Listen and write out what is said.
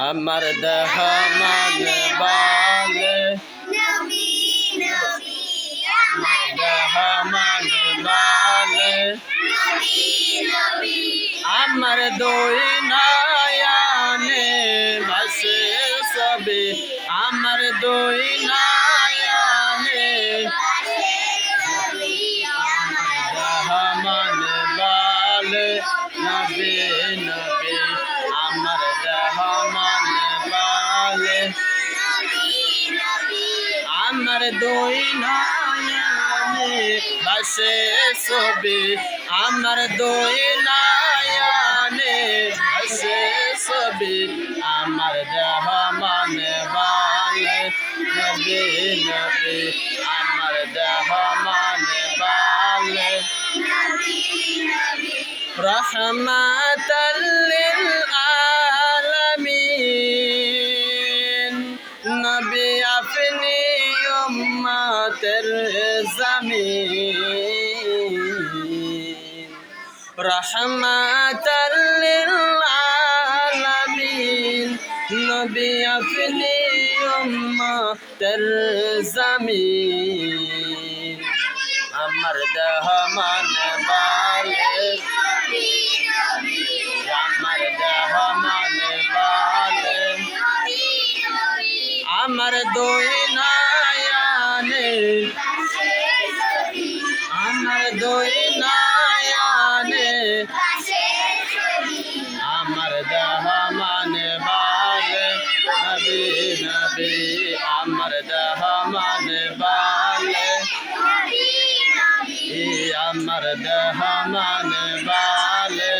আমার দেহ মানে বালে। আমার দেহ মানে বালে। আমার দুই নয়নে ভাসে সবে আমার দুই নয়নে রহমান বালে। নবী নবী আমার আমার দুই নয়নে বসে ছবি। আমার দুই নয়নে বসে ছবি। আমার মানে বলে নবী নবী আমার রহমান বলে রহমাতাল আপনি উম্মতের জমিন রহমাতাল লিল আলামিন নবী আপনি উম্মতের জমিন আমার দেহ মান বালে আমার দই নয়ানে আমার দই নয়ানে আমার দহমানে বাগে নবী নবী আমার দহমানে বালে আমার দহমানে বালে